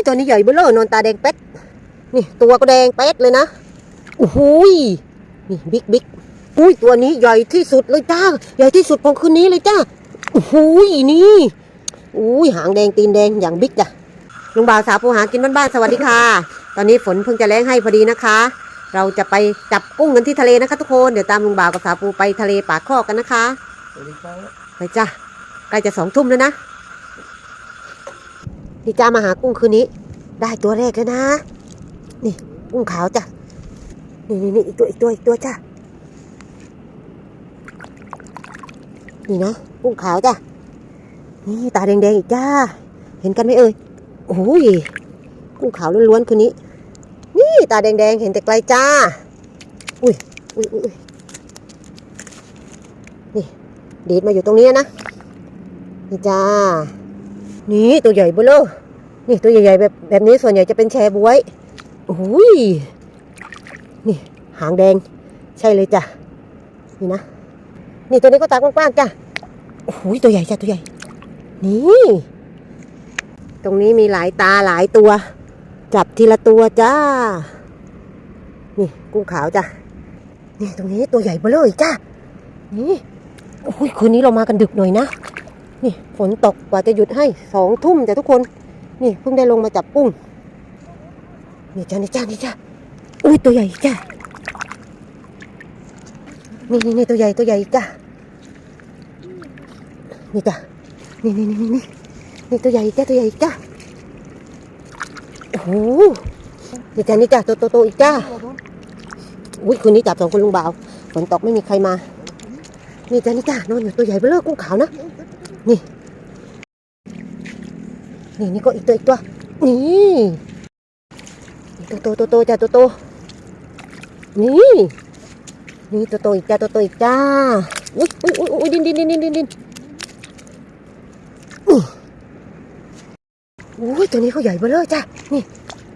ยตัวนี้ใหญ่เบ้อเลอนอนตาแดงเป๊ดนี่ตัวก็แดงเป๊ดเลยนะโอ้โหยนี่บิ๊กบิ๊กอุ้ยตัวนี้ใหญ่ที่สุดเลยจ้า ใหญ่ที่สุดของคืนนี้เลยจ้าโอ้โหยนี่อุ้ยหางแดงตีนแดงอย่างบิ๊กจ้ะลุงบ่าวสาวปูหากินบ้านๆสวัสดีค่ะ ตอนนี้ฝนเพิ่งจะแรงให้พอดีนะคะ เราจะไปจับกุ้งกันที่ทะเลนะคะ ทุกคนเดี๋ยวตามลุงบ่าวกับสาวปูไปทะเลปากคอกกันนะคะสวัสดีครับไปจ้ะใกล้จะสองทุ่มแล้วนะ นี่จ้ามาหากุ้งคืนนี้ ได้ตัวแรกแล้วนะ นี่กุ้งขาวจ้ะ นี่นี่นี่อีกตัวอีกตัวอีกตัวจ้ะ นี่นะกุ้งขาวจ้ะ นี่ตาแดงๆอีกจ้า เห็นกันไหมเอ่ย โอ้ย กุ้งขาวล้วนๆคืนนี้ นี่ตาแดงๆเห็นแต่ไกลจ้า อุ้ยอุ้ยอุ้ยนี่ดีดมาอยู่ตรงนี้นะนี่จ้า นี่ตัวใหญ่เบ้อเลอ นี่ตัวใหญ่ๆแบบแบบนี้ส่วนใหญ่จะเป็นแชบวยโอ้ยนี่หางแดง ใช่เลยจ้ะ นี่นะ นี่ตัวนี้ก็ตากว้างๆจ้ะโอ้ยตัวใหญ่จ้ะตัวใหญ่ นี่ ตรงนี้มีหลายตาหลายตัว จับทีละตัวจ้า นี่กุ้งขาวจ้ะ นี่ตรงนี้ตัวใหญ่เบ้อเลออีกจ้านี่โอ้ยคืนนี้เรามากันดึกหน่อยนะ นี่ฝนตกกว่าจะหยุดให้สองทุ่มจ้ะทุกคน นี่เพิ่งได้ลงมาจับกุ้งนี่จ้านี่จ้านี่จ้าอุ้ยตัวใหญ่จ้านี่นี่นี่ตัวใหญ่ตัวใหญ่จ้านี่จ้านี่นี่นี่นี่นี่นี่ตัวใหญ่จ้าตัวใหญ่จ้าโอ้โหนี่จ้านี่จ้าตัวโตโตอีกจ้าอุ้ยคืนนี้จับสองคนลุงบ่าวฝนตกไม่มีใครมา นี่จ้านี่จ้านอนอยู่ตัวใหญ่เบ้อเร่อกุ้งขาวนะ นี่ นี่นี่ก็อีกตัวอีกตัว นี่ตัวโตตัวโตจ้าตัวโต นี่ นี่ตัวโตอีกจ้าตัวโตอีกจ้า อุ้ยอุ้ยอุ้ยอุ้ยดินดินดินดินดินดินอื้ออุ้ยตัวนี้เขาใหญ่เบ้อเร่อจ้านี่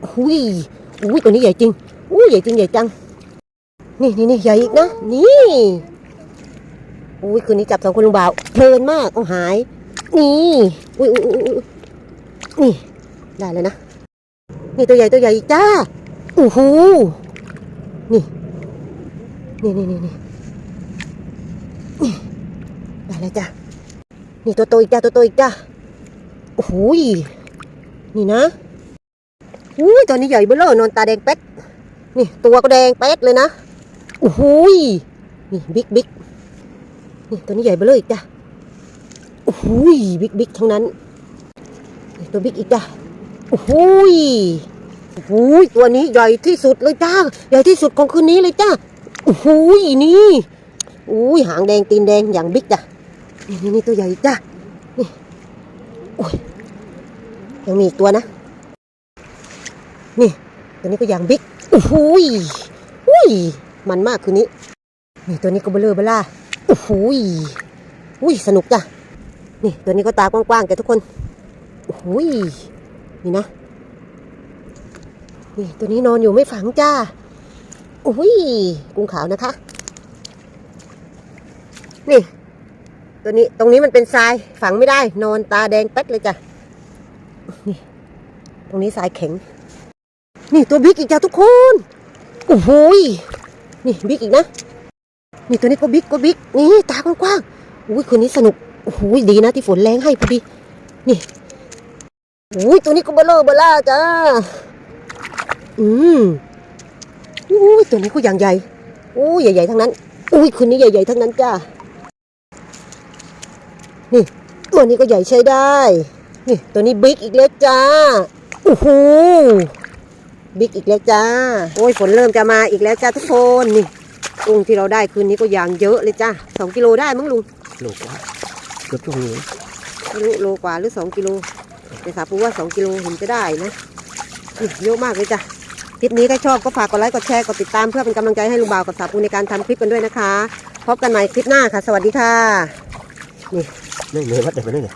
อุ้ยอุ้ยตัวนี้ใหญ่จริงอุ้ยใหญ่จริงใหญ่จัง นี่นี่นี่ใหญ่อีกนะ นี่อุ้ยคืนนี้จับสองคนลุงบ่าวเพลินมากเอาหาย นี่ อุ้ยอุ้ยอุ้ยอุ้ย นี่ ได้แล้วนะ นี่ตัวใหญ่ตัวใหญ่อีกจ้าโอ้โหนี่ นี่นี่นี่นี่ได้แล้วจ้านี่ตัวโตอีกจ้าตัวโตอีกจ้าโอ้โหยนี่นะอุ้ยตัวนี้ใหญ่เบ้อเร่อนอนตาแดงเป๊ดนี่ตัวก็แดงเป๊ดเลยนะโอ้โหยนี่บิ๊กบิ๊กนี่ตัวนี้ใหญ่เบ้อเลยอีกจ้ะโอ้โหยบิ๊กบิ๊กทั้งนั้น ตัวบิ๊กอีกจ้ะโอ้โหยโอ้โหยตัวนี้ใหญ่ที่สุดเลยจ้า ใหญ่ที่สุดของคืนนี้เลยจ้าโอ้โหยนี่โอ้ยหางแดงตีนแดงอย่างบิ๊กจ้ะนี่นี่นี่ตัวใหญ่จ้ะนี่โอ้ยยังมีอีกตัวนะ นี่ ตัวนี้ก็อย่างบิ๊กโอ้โหอุ้ยมันมากคืนนี้นี่ตัวนี้ก็เบลอเบล่าโอ้โหอุ้ยสนุกจ้ะนี่ตัวนี้ก็ตากว้างๆแกทุกคน หยนี่นะ นี่ตัวนี้นอนอยู่ไม่ฝังจ้าโอ้ยกุ้งขาวนะคะ นี่ ตัวนี้ตรงนี้มันเป็นทรายฝังไม่ได้ นอนตาแดงเป๊ดเลยจ้ะนี่ตรงนี้ทรายแข็ง นี่ตัวบิ๊กอีกจ้าทุกคนโอ้โหยนี่บิ๊กอีกนะนี่ตัวนี้ก็บิ๊กก็บิ๊กนี่ตากว้างๆอุ้ยคนนี้สนุกโอ้โหดีนะที่ฝนแรงให้พอดีนี่ อุ้ยตัวนี้ก็เบลอเบล่าจ้า อืมอุ้ยตัวนี้ก็อย่างใหญ่อุ้ยใหญ่ๆทั้งนั้น อุ้ยคืนนี้ใหญ่ๆทั้งนั้นจ้า นี่ ตัวนี้ก็ใหญ่ใช้ได้ นี่ ตัวนี้บิ๊กอีกแล้วจ้าโอ้โหบิ๊กอีกแล้วจ้า โอ้ยฝนเริ่มจะมาอีกแล้วจ้าทุกคนนี่กุ้งที่เราได้คืนนี้ก็อย่างเยอะเลยจ้าสองกิโลได้มั้งลุงโลกว่าเกือบชั่วโมงไม่รู้โลกว่าหรือสองกิโล แต่สาปูว่าสองกิโลเห็นจะได้นะเยอะมากเลยจ้ะคลิปนี้ถ้าชอบก็ฝากกดไลค์กดแชร์กดติดตามเพื่อเป็นกำลังใจให้ลุงบ่าวกับสาปูในการทำคลิปกันด้วยนะคะ พบกันใหม่คลิปหน้าค่ะ สวัสดีค่ะนี่เหนื่อยวัดเด็กไปเลยเนี่ย